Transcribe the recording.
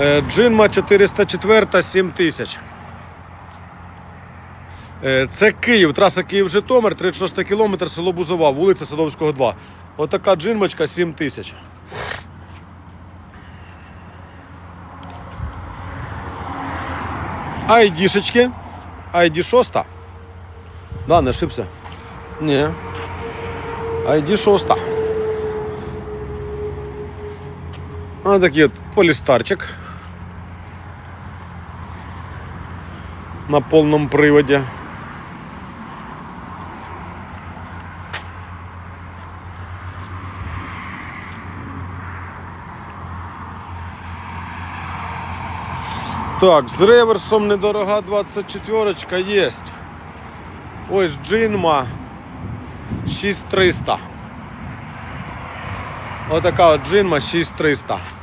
Е, Джинма 404 7000. Е, Це Київ, траса Київ-Житомир, 36 кілометр, село Бузова, вулиця Садовського 2. Отака джинмочка 7 тисяч. Айдішечки. ID 6. Да, не ошибся. Ні. ID 6. А такий от полістарчик. На повному приводі. Так, з реверсом недорога 24 є. Ось джинма 6300. Отака от джинма 6300.